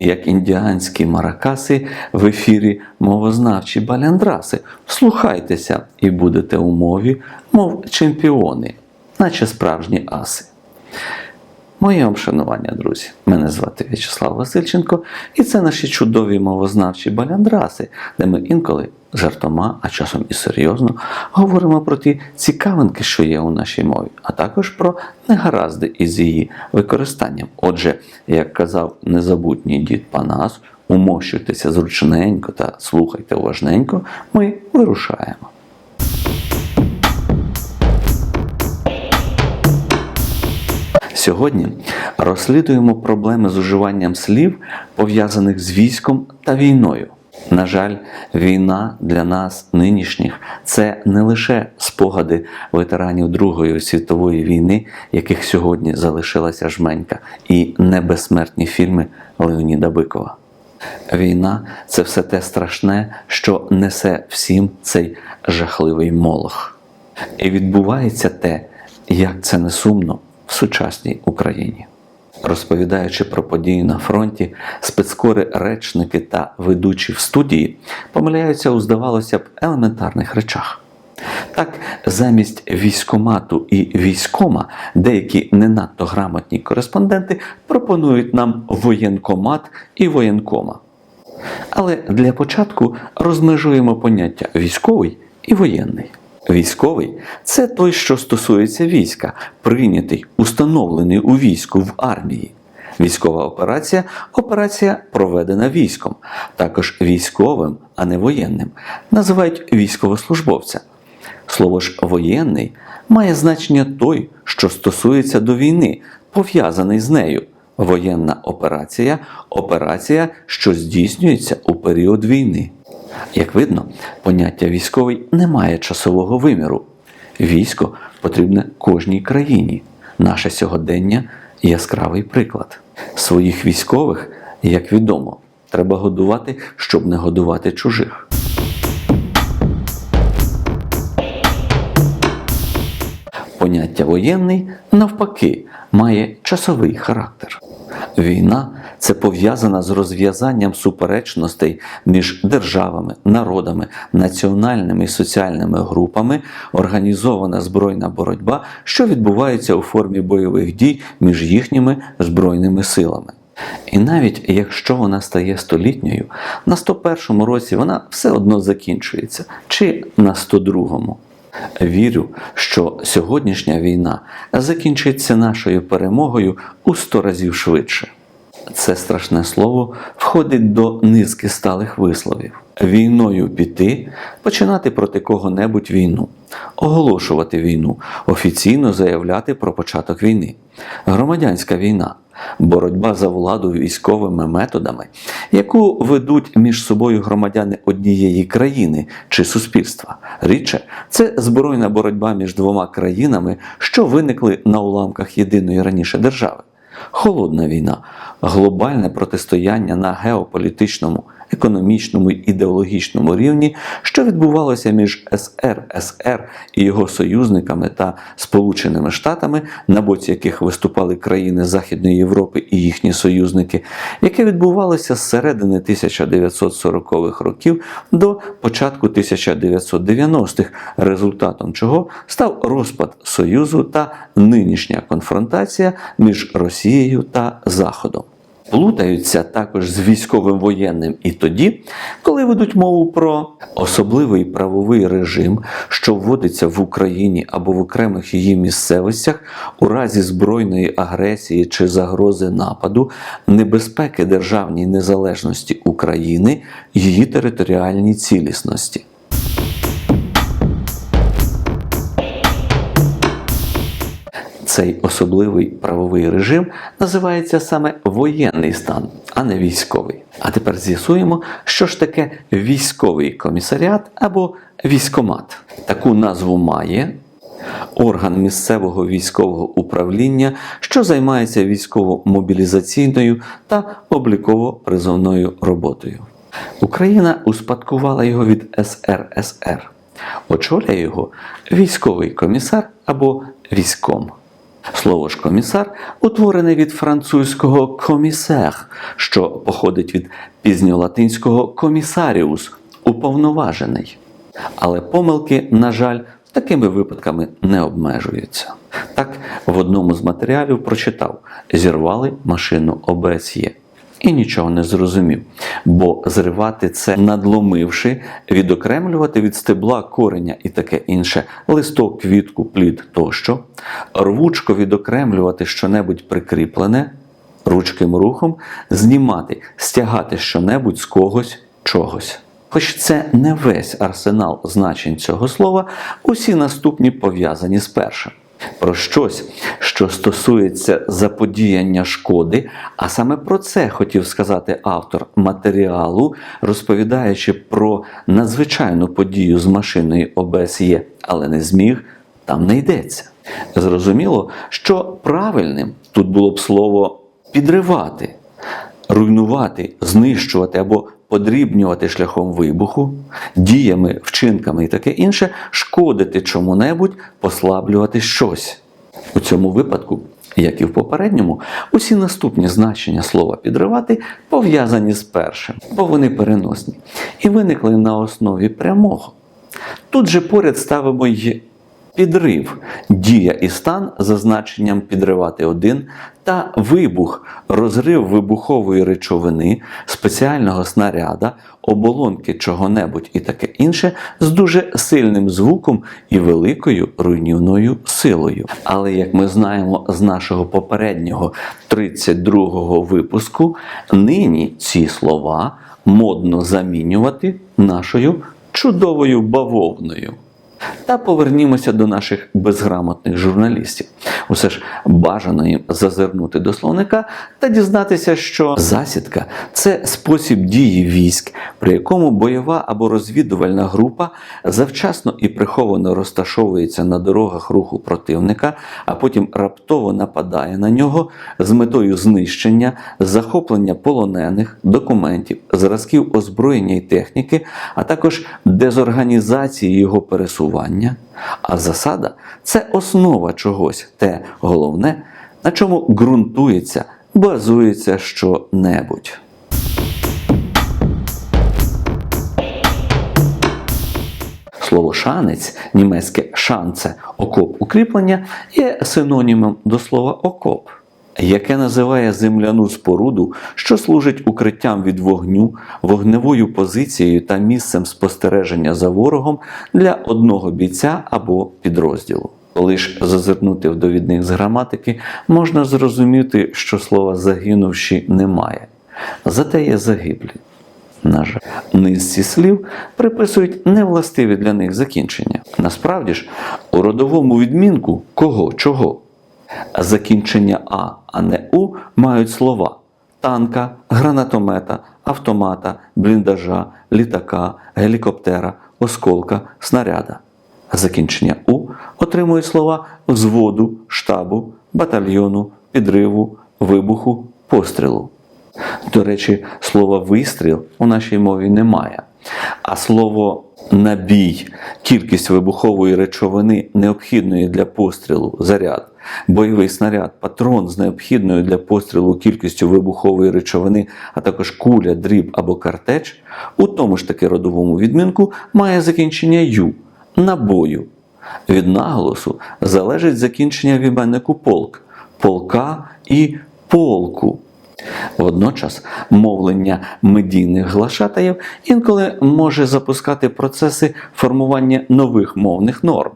як індіанські маракаси в ефірі мовознавчі баляндраси. Слухайтеся і будете у мові, мов чемпіони, наче справжні аси. Моє вам шанування, друзі. Мене звати В'ячеслав Васильченко, і це наші чудові мовознавчі баляндраси, де ми інколи жартома, а часом і серйозно говоримо про ті цікавинки, що є у нашій мові, а також про негаразди із її використанням. Отже, як казав незабутній дід Панас, умощуйтеся зручненько та слухайте уважненько, ми вирушаємо. Сьогодні розслідуємо проблеми з уживанням слів, пов'язаних з військом та війною. На жаль, війна для нас нинішніх це не лише спогади ветеранів Другої світової війни, яких сьогодні залишилася жменька, і небезсмертні фільми Леоніда Бикова. Війна це все те страшне, що несе всім цей жахливий молох. І відбувається те, як це не сумно в сучасній Україні. Розповідаючи про події на фронті, спецкори, речники та ведучі в студії помиляються у, здавалося б, елементарних речах. Так, замість військомату і військома деякі не надто грамотні кореспонденти пропонують нам воєнкомат і воєнкома. Але для початку розмежуємо поняття військовий і воєнний. Військовий це той, що стосується війська, прийнятий, установлений у війську в армії. Військова операція операція проведена військом, також військовим, а не воєнним, називають військовослужбовця. Слово ж воєнний має значення той, що стосується до війни, пов'язаний з нею. Воєнна операція операція, що здійснюється у період війни. Як видно, поняття військовий не має часового виміру. Військо потрібне кожній країні. Наше сьогодення яскравий приклад. Своїх військових, як відомо, треба годувати, щоб не годувати чужих. Поняття воєнний, навпаки, має часовий характер. Війна це пов'язана з розв'язанням суперечностей між державами, народами, національними і соціальними групами, організована збройна боротьба, що відбувається у формі бойових дій між їхніми збройними силами. І навіть якщо вона стає столітньою, на 101 році вона все одно закінчується, чи на 102-му. Вірю, що сьогоднішня війна закінчиться нашою перемогою у сто разів швидше. Це страшне слово входить до низки сталих висловів. Війною піти, починати проти кого-небудь війну, оголошувати війну, офіційно заявляти про початок війни. Громадянська війна, боротьба за владу військовими методами, яку ведуть між собою громадяни однієї країни чи суспільства. Рідше це збройна боротьба між двома країнами, що виникли на уламках єдиної раніше держави. Холодна війна, глобальне протистояння на геополітичному, економічному і ідеологічному рівні, що відбувалося між СРСР і його союзниками та Сполученими Штатами, на боці яких виступали країни Західної Європи і їхні союзники, яке відбувалося з середини 1940-х років до початку 1990-х, результатом чого став розпад Союзу та нинішня конфронтація між Росією та Заходом. Плутаються також з військовим воєнним і тоді, коли ведуть мову про особливий правовий режим, що вводиться в Україні або в окремих її місцевостях у разі збройної агресії чи загрози нападу, небезпеки державній незалежності України, її територіальній цілісності. Цей особливий правовий режим називається саме воєнний стан, а не військовий. А тепер з'ясуємо, що ж таке військовий комісаріат або військомат. Таку назву має орган місцевого військового управління, що займається військово-мобілізаційною та обліково-призовною роботою. Україна успадкувала його від СРСР. Очолює його військовий комісар або військом. Слово ж комісар утворене від французького комісер, що походить від пізньолатинського комісаріус уповноважений. Але помилки, на жаль, такими випадками не обмежуються. Так, в одному з матеріалів прочитав: зірвали машину ОБСЄ. І нічого не зрозумів, бо зривати це, надломивши, відокремлювати від стебла кореня і таке інше, листок, квітку, плід тощо, рвучко відокремлювати щонебудь прикріплене, ручким рухом, знімати, стягати щонебудь з когось чогось. Хоч це не весь арсенал значень цього слова, усі наступні пов'язані з першим. Про щось, що стосується заподіяння шкоди, а саме про це хотів сказати автор матеріалу, розповідаючи про надзвичайну подію з машиною ОБСЄ, але не зміг, там не йдеться. Зрозуміло, що правильним тут було б слово підривати, руйнувати, знищувати або подрібнювати шляхом вибуху, діями, вчинками і таке інше, шкодити чому-небудь, послаблювати щось. У цьому випадку, як і в попередньому, усі наступні значення слова підривати пов'язані з першим, бо вони переносні, і виникли на основі прямого. Тут же поряд ставимо й підрив, дія і стан за значенням підривати один та вибух, розрив вибухової речовини, спеціального снаряда, оболонки чого-небудь і таке інше з дуже сильним звуком і великою руйнівною силою. Але як ми знаємо з нашого попереднього 32-го випуску, нині ці слова модно замінювати нашою чудовою бавовною. Та повернімося до наших безграмотних журналістів. Усе ж бажано їм зазирнути до словника та дізнатися, що засідка це спосіб дії військ, при якому бойова або розвідувальна група завчасно і приховано розташовується на дорогах руху противника, а потім раптово нападає на нього з метою знищення, захоплення полонених, документів, зразків озброєння і техніки, а також дезорганізації його пересування. А засада це основа чогось, те головне, на чому ґрунтується, базується що-небудь. Слово шанець, німецьке шанце, окоп укріплення, є синонімом до слова окоп, яке називає земляну споруду, що служить укриттям від вогню, вогневою позицією та місцем спостереження за ворогом для одного бійця або підрозділу. Коли ж зазирнути в довідник з граматики, можна зрозуміти, що слова загинувші немає, зате є загиблі. На жаль, низці слів приписують невластиві для них закінчення. Насправді ж, у родовому відмінку кого чого. Закінчення А, а не У мають слова танка, гранатомета, автомата, бліндажа, літака, гелікоптера, осколка, снаряда. Закінчення У отримують слова взводу, штабу, батальйону, підриву, вибуху, пострілу. До речі, слова вистріл у нашій мові немає. А слово набій, кількість вибухової речовини, необхідної для пострілу, заряд, бойовий снаряд, патрон з необхідною для пострілу кількістю вибухової речовини, а також куля, дріб або картеч, у тому ж таки родовому відмінку має закінчення ю набою. Від наголосу залежить закінчення в іменнику полк, полка і полку. Водночас мовлення медійних глашатаїв інколи може запускати процеси формування нових мовних норм.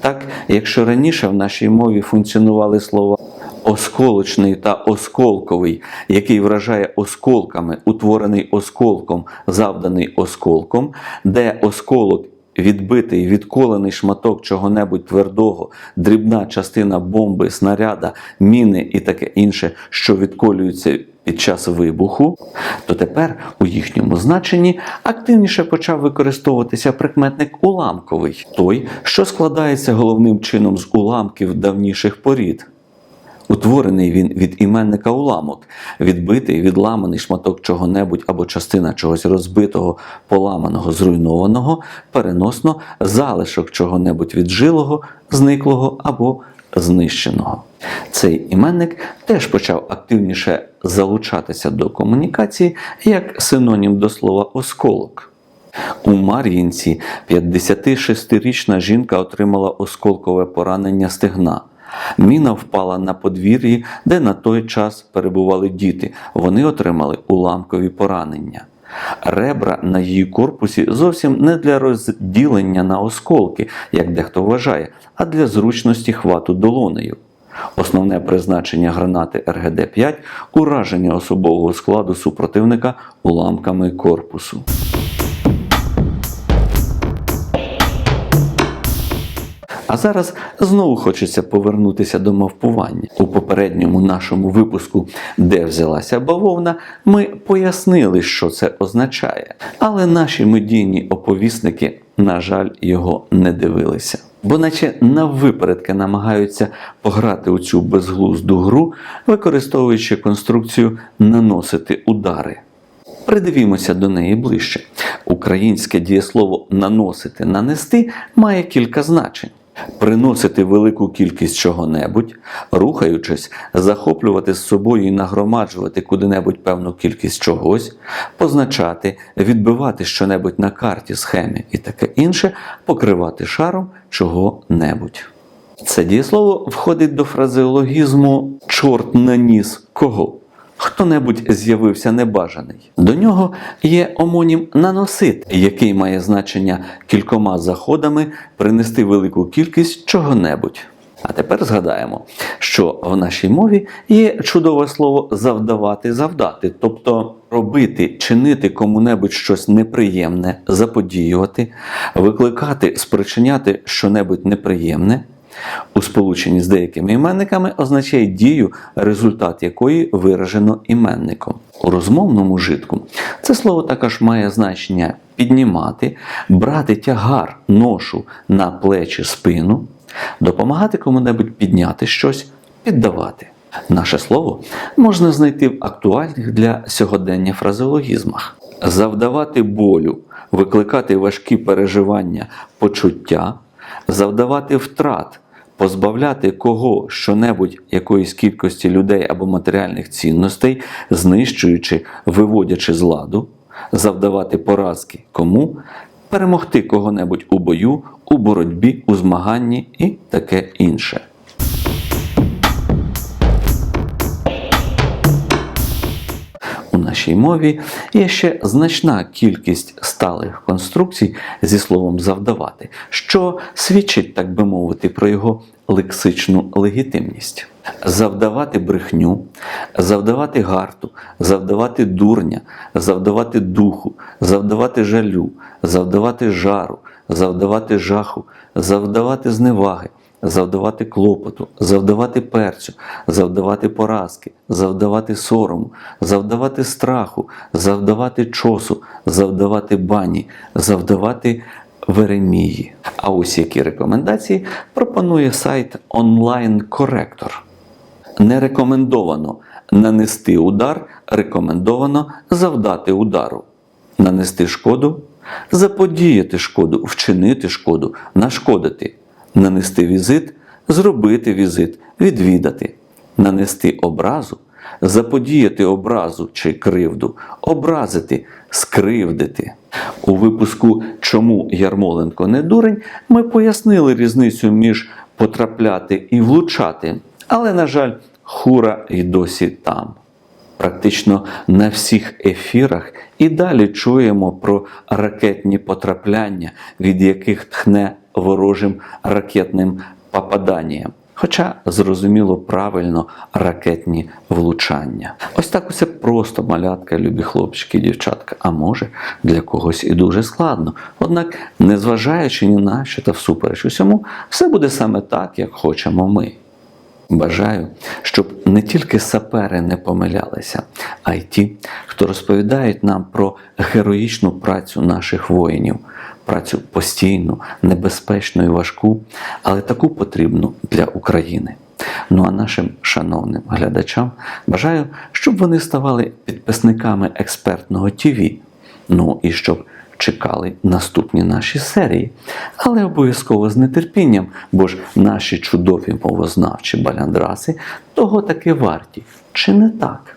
Так, якщо раніше в нашій мові функціонували слова осколочний та осколковий, який вражає осколками, утворений осколком, завданий осколком, де осколок відбитий, відколений шматок чого-небудь твердого, дрібна частина бомби, снаряда, міни і таке інше, що відколюється під час вибуху, то тепер у їхньому значенні активніше почав використовуватися прикметник уламковий, той, що складається головним чином з уламків давніших порід. Утворений він від іменника уламок, відбитий, відламаний шматок чого-небудь або частина чогось розбитого, поламаного, зруйнованого, переносно залишок чого-небудь віджилого, зниклого або знищеного. Цей іменник теж почав активніше залучатися до комунікації як синонім до слова осколок. У Мар'їнці 56-річна жінка отримала осколкове поранення стегна. Міна впала на подвір'ї, де на той час перебували діти. Вони отримали уламкові поранення. Ребра на її корпусі зовсім не для розділення на осколки, як дехто вважає, а для зручності хвату долонею. Основне призначення гранати РГД-5 ураження особового складу супротивника уламками корпусу. А зараз знову хочеться повернутися до мавпування. У попередньому нашому випуску, де взялася бавовна, ми пояснили, що це означає. Але наші медійні оповісники, на жаль, його не дивилися. Бо наче навипередки намагаються пограти у цю безглузду гру, використовуючи конструкцію наносити удари. Придивімося до неї ближче. Українське дієслово наносити, нанести має кілька значень. Приносити велику кількість чого-небудь, рухаючись, захоплювати з собою і нагромаджувати куди-небудь певну кількість чогось, позначати, відбивати щонебудь на карті, схемі і таке інше, покривати шаром чого-небудь. Це дієслово входить до фразеологізму чорт наніс кого. Хто-небудь з'явився небажаний. До нього є омонім наносит, який має значення кількома заходами принести велику кількість чого-небудь. А тепер згадаємо, що в нашій мові є чудове слово завдавати завдати, тобто робити, чинити кому-небудь щось неприємне, заподіювати, викликати, спричиняти щонебудь неприємне у сполученні з деякими іменниками означає дію, результат якої виражено іменником. У розмовному житку це слово також має значення піднімати, брати тягар, ношу на плечі спину, допомагати кому-небудь підняти щось, піддавати. Наше слово можна знайти в актуальних для сьогодення фразеологізмах. Завдавати болю, викликати важкі переживання, почуття, завдавати втрат, позбавляти кого щонебудь якоїсь кількості людей або матеріальних цінностей, знищуючи, виводячи з ладу, завдавати поразки кому, перемогти кого-небудь у бою, у боротьбі, у змаганні і таке інше. Нашій мові є ще значна кількість сталих конструкцій зі словом завдавати, що свідчить, так би мовити, про його лексичну легітимність. Завдавати брехню, завдавати гарту, завдавати дурня, завдавати духу, завдавати жалю, завдавати жару, завдавати жаху, завдавати зневаги, завдавати клопоту, завдавати перцю, завдавати поразки, завдавати сорому, завдавати страху, завдавати чосу, завдавати бані, завдавати Веремії. А ось які рекомендації пропонує сайт Corrector. Не рекомендовано нанести удар, рекомендовано завдати удару. Нанести шкоду, заподіяти шкоду, вчинити шкоду, нашкодити, нанести візит, зробити візит, відвідати, нанести образу, заподіяти образу чи кривду, образити, скривдити. У випуску Чому Ярмоленко не дурень ми пояснили різницю між потрапляти і влучати, але, на жаль, хура й досі там. Практично на всіх ефірах і далі чуємо про ракетні потрапляння, від яких тхне ворожим ракетним попаданням. Хоча, зрозуміло, правильно ракетні влучання. Ось так усе просто малятка, любі хлопчики дівчатка. А може для когось і дуже складно. Однак, незважаючи ні на що та всупереч усьому, все буде саме так, як хочемо ми. Бажаю, щоб не тільки сапери не помилялися, а й ті, хто розповідають нам про героїчну працю наших воїнів, працю постійну, небезпечну і важку, але таку потрібну для України. Ну а нашим шановним глядачам бажаю, щоб вони ставали підписниками експертного ТІВІ. Ну і щоб чекали наступні наші серії. Але обов'язково з нетерпінням, бо ж наші чудові мовознавчі баляндраси того таки варті. Чи не так?